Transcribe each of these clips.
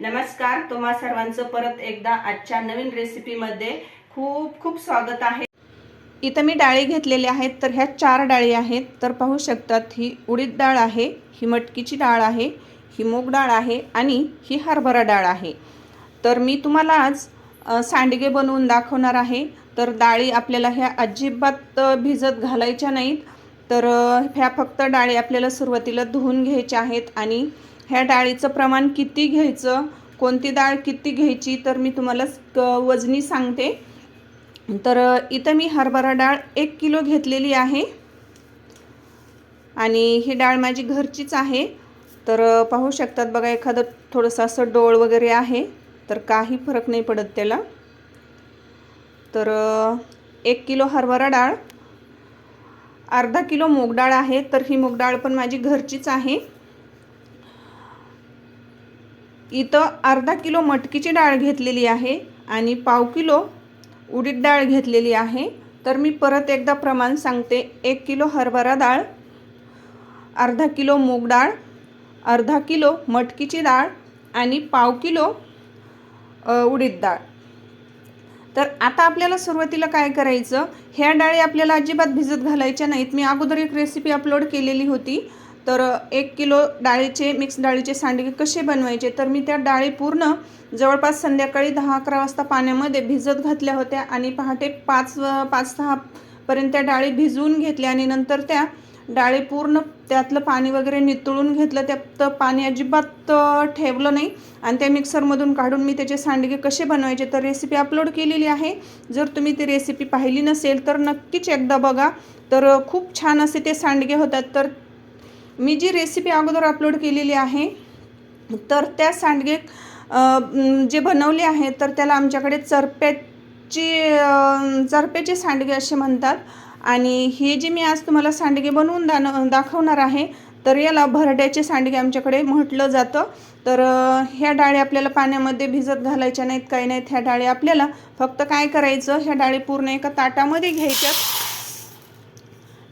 नमस्कार तुम्हा सर्वांचं परत एकदा आजच्या नवीन रेसिपीमध्ये खूप खूप स्वागत आहे. इथं मी डाळी घेतलेल्या आहेत तर ह्या चार डाळी आहेत. तर पाहू शकतात ही उडीद डाळ आहे ही मटकीची डाळ आहे ही मूग डाळ आहे आणि ही हरभरा डाळ आहे. तर मी तुम्हाला आज सांडगे बनवून दाखवणार आहे. तर डाळी आपल्याला ह्या अजिबात भिजत घालायच्या नाहीत. तर ह्या फक्त डाळी आपल्याला सुरुवातीला धुवून घ्यायच्या आहेत आणि ह्या डाळीचं प्रमाण किती घ्यायचं? कोणती डाळ किती घ्यायची? तर मी तुम्हाला क- वजनी सांगते. तर इथं मी हरभरा डाळ एक किलो घेतलेली आहे. आणि ही डाळ माझी घरचीच आहे. तर पाहू शकतात बघा एखादं थोडंसं असं डोळ वगैरे आहे. तर काही फरक नाही पडत त्याला. तर एक किलो हरभरा डाळ अर्धा किलो मूग डाळ आहे. तर ही मूग डाळ पण माझी घरचीच आहे. इथं अर्धा किलो मटकीची डाळ घेतलेली आहे आणि पाव किलो उडीद डाळ घेतलेली आहे. तर मी परत एकदा प्रमाण सांगते. एक किलो हरभरा डाळ अर्धा किलो मूग डाळ अर्धा किलो मटकीची डाळ आणि पाव किलो उडीद डाळ. तर आता आपल्याला सुरुवातीला काय करायचं? ह्या डाळी आपल्याला अजिबात भिजत घालायच्या नाहीत. मी अगोदर एक रेसिपी अपलोड केलेली होती. तर एक किलो डाळीचे मिक्स डाळीचे सांडगे कसे बनवायचे? तर मी त्या डाळी पूर्ण जवळपास संध्याकाळी दहा अकरा वाजता पाण्यामध्ये भिजत घातल्या होत्या आणि पहाटे पाच व- पाच सहापर्यंत त्या डाळी भिजवून घेतल्या आणि नंतर त्या डाळी पूर्ण त्यातलं पाणी वगैरे नितळून घेतलं. त्यात पाणी अजिबात ठेवलं नाही आणि त्या मिक्सरमधून काढून मी त्याचे सांडगे कसे बनवायचे तर रेसिपी अपलोड केलेली आहे. जर तुम्ही ती रेसिपी पाहिली नसेल तर नक्कीच एकदा बघा. तर खूप छान असे ते सांडगे होतात. तर मी जी रेसिपी अगोदर अपलोड केलेली आहे तर त्या सांडगे जे बनवले आहेत तर त्याला आमच्याकडे चरप्याची चरप्याचे सांडगे असे म्हणतात. आणि हे जे मी आज तुम्हाला सांडगे बनवून दान दाखवणार आहे तर याला भरड्याचे सांडगे आमच्याकडे म्हटलं जातं. तर ह्या डाळी आपल्याला पाण्यामध्ये भिजत घालायच्या नाहीत काही नाहीत. ह्या डाळी आपल्याला फक्त काय करायचं ह्या डाळी पूर्ण एका ताटामध्ये घ्यायच्यात.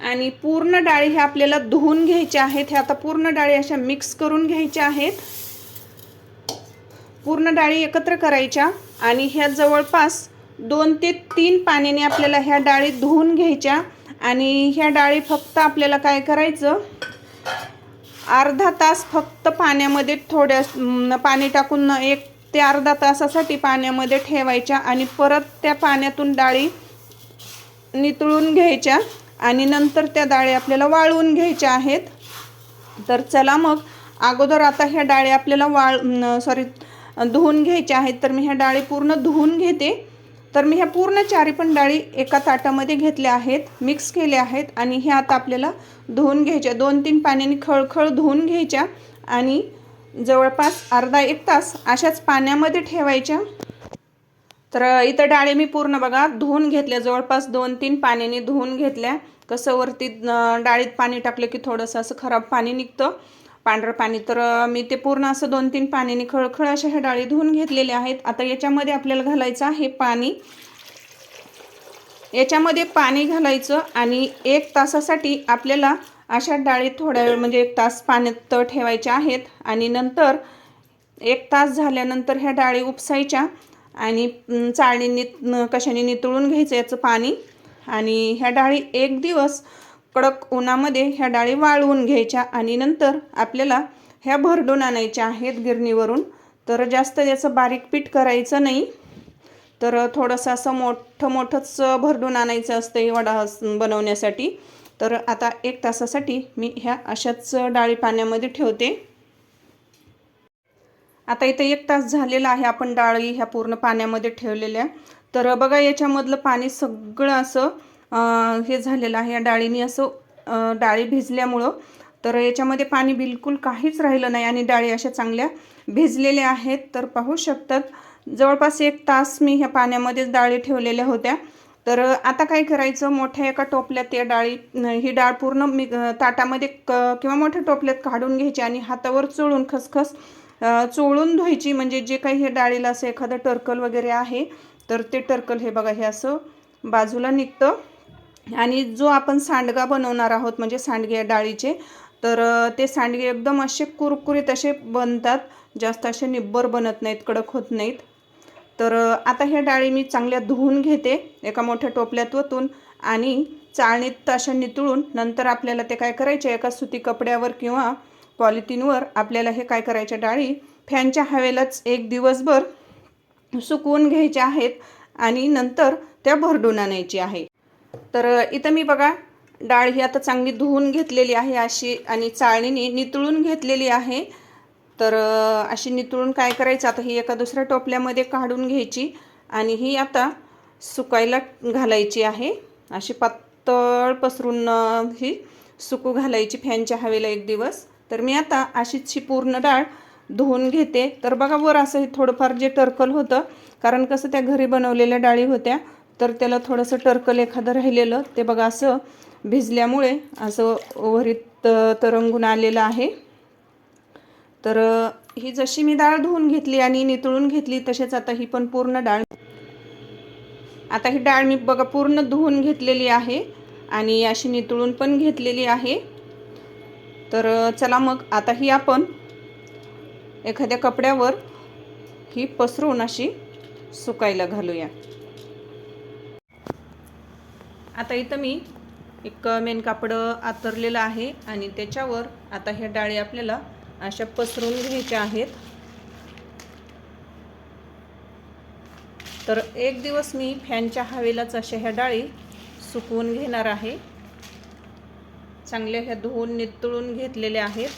आणि पूर्ण डाळी ह्या आपल्याला धुवून घ्यायच्या आहेत. ह्या आता पूर्ण डाळी अशा मिक्स करून घ्यायच्या आहेत. पूर्ण डाळी एकत्र करायच्या आणि ह्या जवळपास दोन ते तीन पाण्याने आपल्याला ह्या डाळी धुवून घ्यायच्या. आणि ह्या डाळी फक्त आपल्याला काय करायचं? अर्धा तास फक्त पाण्यामध्ये थोड्या पाणी टाकून एक ते अर्धा तासासाठी पाण्यामध्ये ठेवायच्या आणि परत त्या पाण्यातून डाळी नितळून घ्यायच्या. आणि नंतर त्या डाळी आपल्याला वाळवून घ्यायच्या आहेत. तर चला मग अगोदर आता ह्या डाळी आपल्याला वाळ सॉरी धुवून घ्यायच्या आहेत. तर मी ह्या डाळी पूर्ण धुवून घेते. तर मी ह्या पूर्ण चारी पण डाळी एका ताटामध्ये घेतल्या आहेत मिक्स केल्या आहेत आणि ह्या आता आपल्याला धुवून घ्यायच्या. दोन तीन पाण्याने खळखळ धुवून घ्यायच्या आणि जवळपास अर्धा एक तास अशाच पाण्यामध्ये ठेवायच्या. तर इथं डाळी मी पूर्ण बघा धुवून घेतल्या. जवळपास दोन तीन पाण्याने धुवून घेतल्या. कसं वरती डाळीत पाणी टाकलं की थोडंसं असं खराब पाणी निघतं. पांढरं पाणी. तर मी ते पूर्ण असं दोन तीन पाण्याने खळखळ अशा ह्या डाळी धुवून घेतलेल्या आहेत. आता याच्यामध्ये आपल्याला घालायचं आहे पाणी. याच्यामध्ये पाणी घालायचं आणि एक तासासाठी आपल्याला अशा डाळी थोड्या वेळ म्हणजे एक तास पाण्यात ठेवायच्या आहेत. आणि नंतर एक तास झाल्यानंतर ह्या डाळी उपसायच्या. आणि अं, कशाने नितळून घ्यायचं याचं पाणी. आणि ह्या डाळी एक दिवस कडक उन्हामध्ये ह्या डाळी वाळवून घ्यायच्या आणि नंतर आपल्याला ह्या भरडून आणायच्या आहेत गिरणीवरून. तर जास्त याचं बारीक पीठ करायचं नाही. तर थोडंसं असं मोठं मोठंच भरडून आणायचं असतं वडा बनवण्यासाठी. तर आता एक तासासाठी मी ह्या अशाच डाळी पाण्यामध्ये ठेवते. आता इथं एक तास झालेला आहे आपण डाळी ह्या पूर्ण पाण्यामध्ये ठेवलेल्या. तर बघा याच्यामधलं पाणी सगळं असं हे झालेलं आहे. या डाळीने असं डाळी भिजल्यामुळं तर याच्यामध्ये पाणी बिलकुल काहीच राहिलं नाही आणि डाळी अशा चांगल्या भिजलेल्या आहेत. तर पाहू शकतात जवळपास एक तास मी ह्या पाण्यामध्येच डाळी ठेवलेल्या होत्या. तर आता काय करायचं? मोठ्या एका टोपल्यात या डाळी ही डाळ पूर्ण मी ताटामध्ये क किंवा मोठ्या टोपल्यात काढून घ्यायची आणि हातावर चोळून खसखस चोळून धुवायची म्हणजे जे काही हे डाळीला असं एखादं टर्कल वगैरे आहे तर ते टर्कल हे बघा हे असं बाजूला निघतं. आणि जो आपण सांडगा बनवणार आहोत म्हणजे सांडगे डाळीचे तर ते सांडगे एकदम असे कुरकुरीत असे बनतात जास्त असे निब्बर बनत नाहीत कडक होत नाहीत. तर आता ह्या डाळी मी चांगल्या धुवून घेते एका मोठ्या टोपल्यात वतून आणि चाळणीत अशा नितळून नंतर आपल्याला ते काय करायचे एका सुती कपड्यावर किंवा पॉलिथिनवर आपल्याला हे काय करायच्या डाळी फॅनच्या हवेलाच एक दिवसभर सुकवून घ्यायच्या आहेत आणि नंतर त्या भरडून आणायची आहे. तर इथं मी बघा डाळ ही आता चांगली धुवून घेतलेली आहे अशी आणि चाळणीने नितळून घेतलेली आहे. तर अशी नितळून काय करायचं आता ही एका दुसऱ्या टोपल्यामध्ये काढून घ्यायची आणि ही आता सुकायला घालायची आहे. अशी पातळ पसरून ही सुकू घालायची फॅनच्या हवेला एक दिवस. तर मी आता अशीचशी पूर्ण डाळ धुवून घेते. तर बघा वर असं हे थोडंफार जे टर्कल होतं कारण कसं त्या घरी बनवलेल्या डाळी होत्या तर त्याला थोडंसं टर्कल एखादं राहिलेलं. ते बघा असं भिजल्यामुळे असं वरीत तरंगून आलेलं आहे. तर ही जशी मी डाळ धुवून घेतली आणि नितळून घेतली तसेच आता ही पण पूर्ण डाळ. आता ही डाळ मी बघा पूर्ण धुवून घेतलेली आहे आणि अशी नितळून पण घेतलेली आहे. तर चला मग आता ही आपण एखाद्या कपड्यावर ही पसरून अशी सुकायला घालूया. आता इथं मी एक मेन कापड आतरलेलं आहे आणि त्याच्यावर आता ह्या डाळी आपल्याला अशा पसरून घ्यायच्या आहेत. तर एक दिवस मी फॅनच्या हवेलाच अशा ह्या डाळी सुकवून घेणार आहे. चांगल्या ह्या धुवून नितळून घेतलेल्या आहेत.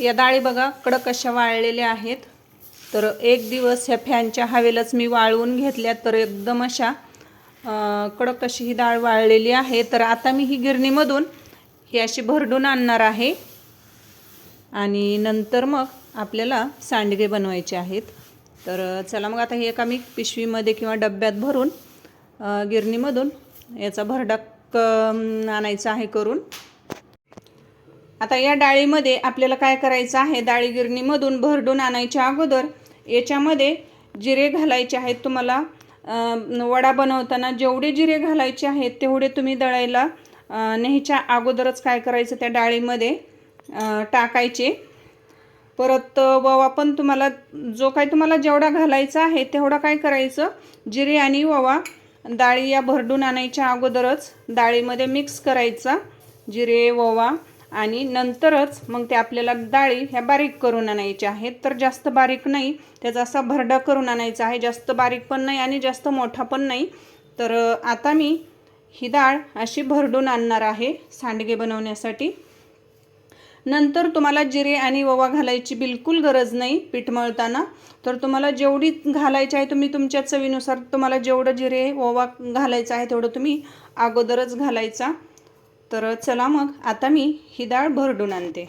या डाळी बघा कडक अशा वाळलेल्या आहेत. तर एक दिवस ह्या फॅनच्या हवेलाच मी वाळवून घेतल्या तर एकदम अशा कडक अशी ही डाळ वाळलेली आहे. तर आता मी ही गिरणीमधून ही अशी भरडून आणणार आहे. आणि नंतर मग आपल्याला सांडगे बनवायचे आहेत. तर चला मग आता हे एका मी पिशवीमध्ये किंवा डब्यात भरून गिरणीमधून याचा भरडा क आणायचा आहे करून. आता या डाळीमध्ये आपल्याला काय करायचं आहे? डाळी गिरणीमधून भरडून आणायच्या अगोदर याच्यामध्ये जिरे घालायचे आहेत तुम्हाला. वडा बनवताना जेवढे जिरे घालायचे आहेत तेवढे तुम्ही दळायला न्यायच्या अगोदरच काय करायचं त्या डाळीमध्ये टाकायचे. परत ववा पण तुम्हाला जो काय तुम्हाला जेवढा घालायचा आहे तेवढा काय करायचं जिरे आणि ववा डाळी या भरडून आणायच्या अगोदरच डाळीमध्ये मिक्स करायचा जिरे ववा आणि नंतरच मग ते आपल्याला डाळी ह्या बारीक करून आणायच्या आहेत. तर जास्त बारीक नाही त्याचा असा भरडा करून आणायचा आहे. जास्त बारीक पण नाही आणि जास्त मोठा पण नाही. तर आता मी ही डाळ अशी भरडून आणणार आहे सांडगे बनवण्यासाठी. नंतर तुम्हाला जिरे आणि ओवा घालायची बिलकुल गरज नाही पीठ मळताना. तर तुम्हाला जेवढी घालायची आहे तुम्ही तुमच्या चवीनुसार तुम्हाला जेवढं जिरे ओवा घालायचं आहे तेवढं तुम्ही अगोदरच घालायचा. तर चला मग आता मी ही डाळ भरडून आणते.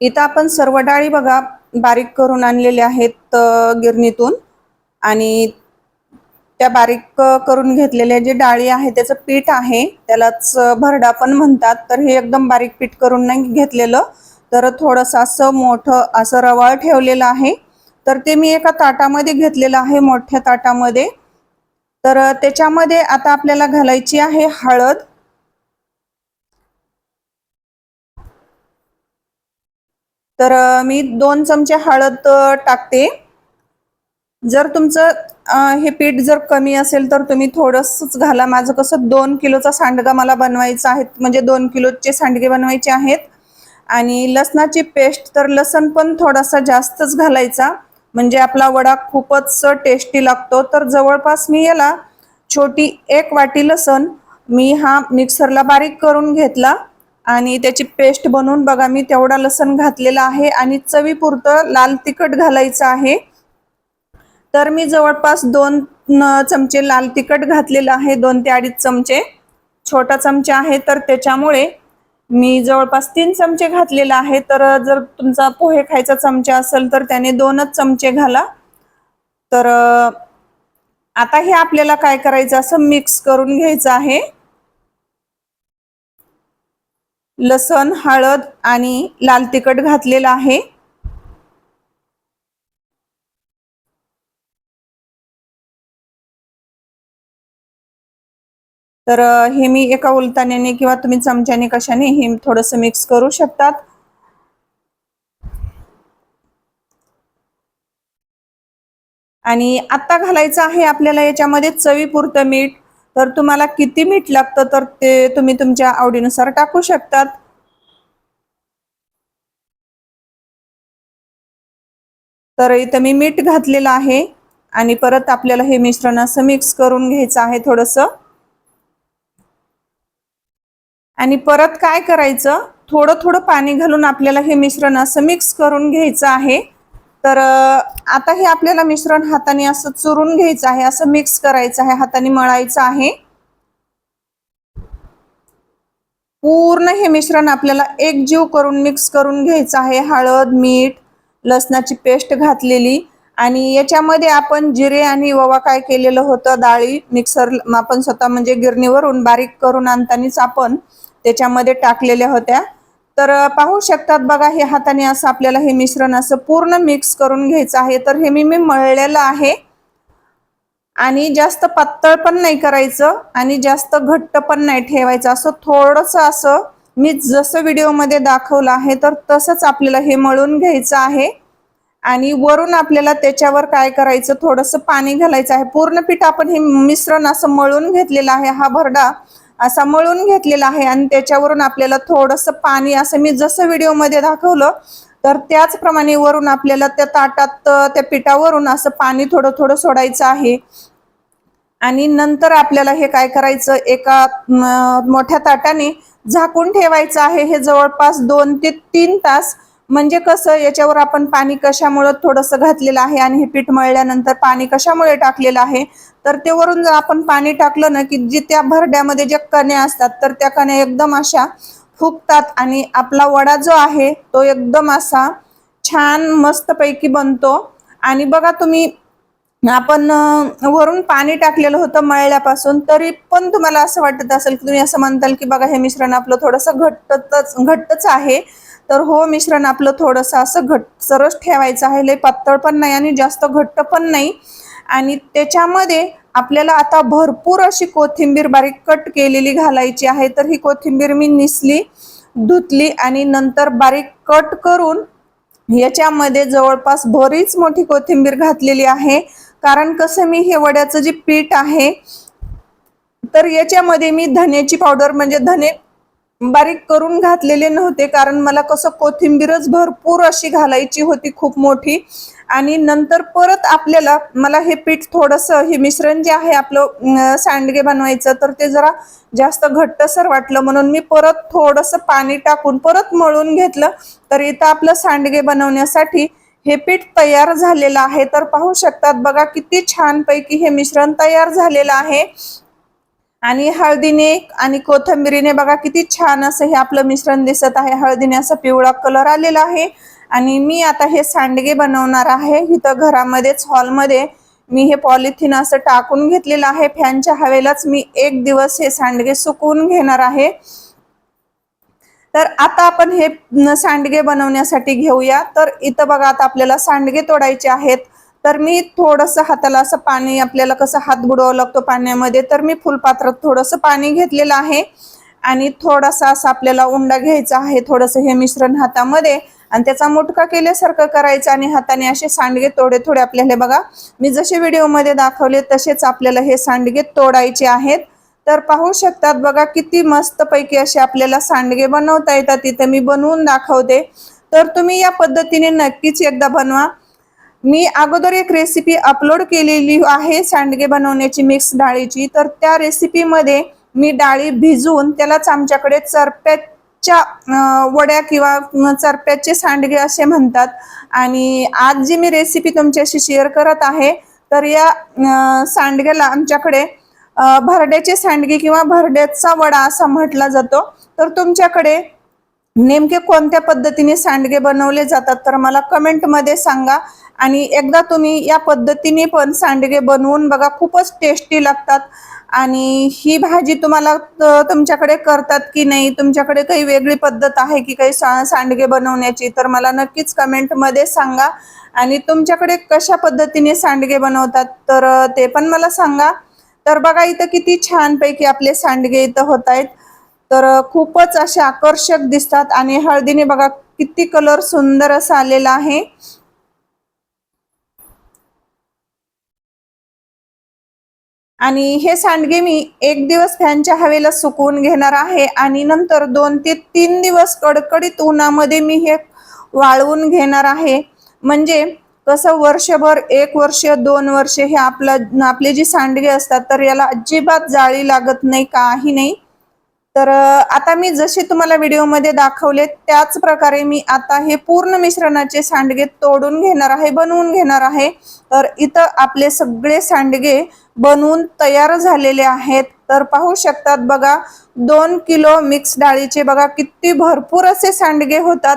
इथं आपण सर्व डाळी बघा बारीक करून आणलेल्या आहेत गिरणीतून. आणि त्या बारीक करून घेतलेल्या जे डाळी आहे त्याचं पीठ आहे त्यालाच भरडा पण म्हणतात. तर हे एकदम बारीक पीठ करून नाही घेतलेलं. तर थोडंसं असं मोठं असं रवाळ ठेवलेलं आहे. तर ते मी एका ताटामध्ये घेतलेलं आहे मोठ्या ताटामध्ये. तर त्याच्यामध्ये आता आपल्याला घालायची आहे हळद. तर मी दोन चमचे हळद टाकते. जर तुमचं हे पीठ जर कमी असेल तर तुम्ही थोडंसंच घाला. माझं कसं दोन किलोचा सांडगा मला बनवायचा आहे. म्हणजे दोन किलोचे सांडगे बनवायचे आहेत. आणि लसणाची पेस्ट तर लसण पण थोडासा जास्तच घालायचा. म्हणजे आपला वडा खूपच टेस्टी लागतो. तर जवळपास मी याला छोटी एक वाटी लसण मी हा मिक्सरला बारीक करून घेतला. आणि त्याची पेस्ट बनवून बघा मी तेवढा लसण घातलेला आहे. आणि चवीपुरतं लाल तिखट घालायचं आहे. तर मी जवळपास दोन चमचे लाल तिखट घातलेलं आहे. दोन ते अडीच चमचे. छोटा चमचा आहे तर त्याच्यामुळे मी जवळपास तीन चमचे घातलेला आहे. तर जर तुमचा पोहे खायचा चमचा असेल तर त्याने दोनच चमचे घाला. तर आता हे आपल्याला काय करायचं असं मिक्स करून घ्यायचं आहे. लसण हळद आणि लाल तिखट घातलेलं आहे. तर हे मी एका उलताण्याने किंवा तुम्ही चमच्याने कशाने हे थोडंसं मिक्स करू शकतात. आणि आता घालायचं आहे आपल्याला याच्यामध्ये चवीपुरतं मीठ. तर तुम्हाला किती मीठ लागतं तर ते तुम्ही तुमच्या आवडीनुसार टाकू शकतात. तर इथं मी मीठ घातलेलं आहे. आणि परत आपल्याला हे मिश्रण असं मिक्स करून घ्यायचं आहे थोडंसं. आणि परत काय करायचं? थोडं थोडं पाणी घालून आपल्याला हे मिश्रण असं मिक्स करून घ्यायचं आहे. तर आता हे आपल्याला मिश्रण हाताने असं चुरून घ्यायचं आहे असं मिक्स करायचं आहे हाताने मळायचं आहे. पूर्ण हे मिश्रण आपल्याला एकजीव करून मिक्स करून घ्यायचं आहे हळद मीठ लसणाची पेस्ट घातलेली. आणि याच्यामध्ये आपण जिरे आणि ववा काय केलेलं होतं? डाळी मिक्सर आपण स्वतः म्हणजे गिरणीवरून बारीक करून आणतानीच आपण त्याच्यामध्ये टाकलेल्या होत्या. तर पाहू शकतात बघा हे हाताने असं आपल्याला हे मिश्रण असं पूर्ण मिक्स करून घ्यायचं आहे. तर हे मी मी मळलेलं आहे. आणि जास्त पातळ पण नाही करायचं आणि जास्त घट्ट पण नाही ठेवायचं. असं थोडंसं असं मी जसं व्हिडिओमध्ये दाखवलं आहे तर तसंच आपल्याला हे मळून घ्यायचं आहे. आणि वरून आपल्याला त्याच्यावर काय करायचं थोडंसं पाणी घालायचं आहे. पूर्ण पीठ आपण हे मिश्रण असं मळून घेतलेलं आहे हा भरडा. असा मळून घेतलेला आहे आणि त्याच्यावरून आपल्याला थोडंसं पाणी असं मी जसं व्हिडिओमध्ये दाखवलं तर त्याचप्रमाणे वरून आपल्याला त्या ताटात त्या पिठावरून असं पाणी थोडं थोडं सोडायचं आहे. आणि नंतर आपल्याला हे काय करायचं एका मोठ्या ताटाने झाकून ठेवायचं आहे. हे जवळपास दोन ते तीन तास म्हणजे कसं याच्यावर आपण पाणी कशामुळं थोडंसं घातलेलं आहे आणि हे पीठ मळल्यानंतर पाणी कशामुळे टाकलेलं आहे? तर ते वरून जर आपण पाणी टाकलं ना की जे त्या भरड्यामध्ये ज्या कण्या असतात तर त्या कण्या एकदम अशा फुगतात आणि आपला वडा जो आहे तो एकदम असा छान मस्तपैकी बनतो. आणि बघा तुम्ही आपण वरून पाणी टाकलेलं होतं मळल्यापासून तरी पण तुम्हाला असं वाटत असेल की तुम्ही असं म्हणताल की बघा हे मिश्रण आपलं थोडंसं घट्टच घट्टच आहे. तर हो मिश्रण आपलं थोडंसं असं घट सरस ठेवायचं आहे. लय पातळ पण नाही आणि जास्त घट्ट पण नाही. आणि त्याच्यामध्ये आपल्याला आता भरपूर अशी कोथिंबीर बारीक कट केलेली घालायची आहे. तर ही कोथिंबीर मी निसली धुतली आणि नंतर बारीक कट करून याच्यामध्ये जवळपास बरीच मोठी कोथिंबीर घातलेली आहे. कारण कसं मी हे वड्याचं जे पीठ आहे तर याच्यामध्ये मी धन्याची पावडर म्हणजे धने बारीक करून घातलेले नव्हते कारण मला कसं कोथिंबीरच भरपूर अशी घालायची होती खूप मोठी. आणि नंतर परत आपल्याला मला हे पीठ थोडंसं हे मिश्रण जे आहे आपलं सांडगे बनवायचं तर ते जरा जास्त घट्टसर वाटलं. म्हणून मी परत थोडंसं पाणी टाकून परत मळून घेतलं. तर इथं आपलं सांडगे बनवण्यासाठी हे पीठ तयार झालेलं आहे. तर पाहू शकतात बघा किती छानपैकी हे मिश्रण तयार झालेलं आहे. आणि हळदीने आणि कोथंबिरीने बघा किती छान असं हे आपलं मिश्रण दिसत आहे. हळदीने असा पिवळा कलर आलेला आहे. आणि मी आता हे सांडगे बनवणार आहे. इथं घरामध्येच हॉलमध्ये मी हे पॉलिथिन असं टाकून घेतलेलं आहे. फॅनच्या हवेलाच मी एक दिवस हे सांडगे सुकवून घेणार आहे. तर आता आपण हे सांडगे बनवण्यासाठी घेऊया. तर इथं बघा आता आपल्याला सांडगे तोडायचे आहेत. तर मी थोडंसं हाताला असं पाणी आपल्याला कसं हात बुडवावं लागतो पाण्यामध्ये तर मी फुलपात्रात थोडंसं पाणी घेतलेलं आहे. आणि थोडासा असं आपल्याला उंडा घ्यायचा आहे थोडंसं हे मिश्रण हातामध्ये. आणि त्याचा मुटका केल्यासारखं करायचं आणि हाताने असे सांडगे तोडे थोडे आपल्याला बघा मी जसे व्हिडिओमध्ये दाखवले तसेच आपल्याला हे सांडगे तोडायचे आहेत. तर पाहू शकतात बघा किती मस्त पैकी असे आपल्याला सांडगे बनवता येतात. तिथे मी बनवून दाखवते. तर तुम्ही या पद्धतीने नक्कीच एकदा बनवा. मी अगोदर एक रेसिपी अपलोड केलेली आहे सांडगे बनवण्याची मिक्स डाळीची. तर त्या रेसिपीमध्ये मी डाळी भिजवून त्यालाच आमच्याकडे चरप्याच्या वड्या किंवा चरप्याचे सांडगे असे म्हणतात. आणि आज जी मी रेसिपी तुमच्याशी शेअर करत आहे तर या सांडग्याला आमच्याकडे भरड्याचे सांडगे किंवा भरड्याचा वडा असा म्हटला जातो. तर तुमच्याकडे नेमके कोणत्या पद्धतीने सांडगे बनवले जातात तर मला कमेंटमध्ये सांगा. आणि एकदा तुम्ही या पद्धतीने पण सांडगे बनवून बघा खूपच टेस्टी लागतात. आणि ही भाजी तुम्हाला तुमच्याकडे करतात की नाही तुमच्याकडे काही वेगळी पद्धत आहे की काही सा सांडगे बनवण्याची तर मला नक्कीच कमेंटमध्ये सांगा. आणि तुमच्याकडे कशा पद्धतीने सांडगे बनवतात तर ते पण मला सांगा. तर बघा इथं किती छानपैकी आपले सांडगे इथं होत आहेत. तर खूपच असे आकर्षक दिसतात आणि हळदीने बघा किती कलर सुंदर असा आलेला आहे. आणि हे सांडगे मी एक दिवस फॅनच्या हवेला सुकवून घेणार आहे आणि नंतर दोन ते तीन दिवस कडकडीत उन्हामध्ये मी हे वाळवून घेणार आहे. म्हणजे कसं वर्षभर एक वर्ष दोन वर्ष हे आपलं आपले जी सांडगे असतात तर याला अजिबात जाळी लागत नाही काही नाही. तर आता मी जसे तुम्हाला व्हिडिओमध्ये दाखवले त्याच प्रकारे मी आता हे पूर्ण मिश्रणाचे सांडगे तोडून घेणार आहे बनवून घेणार आहे. तर इथं आपले सगळे सांडगे बनवून तयार झालेले आहेत. तर पाहू शकतात बघा दोन किलो मिक्स डाळीचे बघा किती भरपूर असे सांडगे होतात.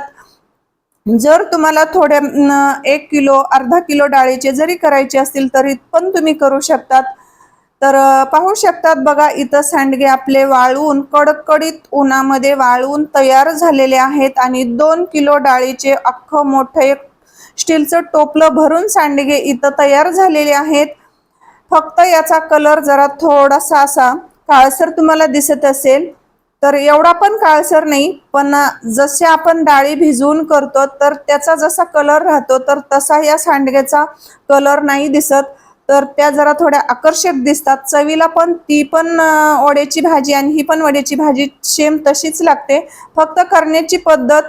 जर तुम्हाला थोड्या एक किलो अर्धा किलो डाळीचे जरी करायचे असतील तरी पण तुम्ही करू शकतात. तर पाहू शकतात बघा इथं सांडगे आपले वाळवून कडकडीत उन्हामध्ये वाळवून तयार झालेले आहेत आणि दोन किलो डाळीचे अख्खं मोठं एक स्टीलचं टोपलं भरून सांडगे इथं तयार झालेले आहेत. फक्त याचा कलर जरा थोडासा असा काळसर तुम्हाला दिसत असेल तर एवढा पण काळसर नाही पण जसे आपण डाळी भिजवून करतो तर त्याचा जसा कलर राहतो तर तसा या सांडग्याचा कलर नाही दिसत. तर त्या जरा थोड्या आकर्षक दिसतात. चवीला पण ती पण वड्याची भाजी आणि ही पण वड्याची भाजी सेम तशीच लागते. फक्त करण्याची पद्धत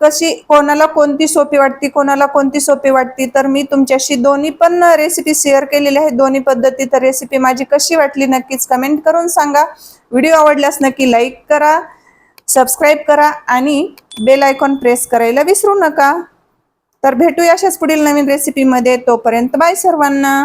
कशी कोणाला कोणती सोपी वाटते कोणाला कोणती सोपी वाटते तर मी तुमच्याशी दोन्ही पण रेसिपी शेअर केलेली आहे दोन्ही पद्धती तर रेसिपी माझी कशी वाटली नक्कीच कमेंट करून सांगा. व्हिडिओ आवडल्यास नक्की लाईक करा सबस्क्राईब करा आणि बेल आयकॉन प्रेस करायला विसरू नका. तर भेटूया अशाच पुढील नवीन रेसिपीमध्ये तोपर्यंत बाय सर्वांना.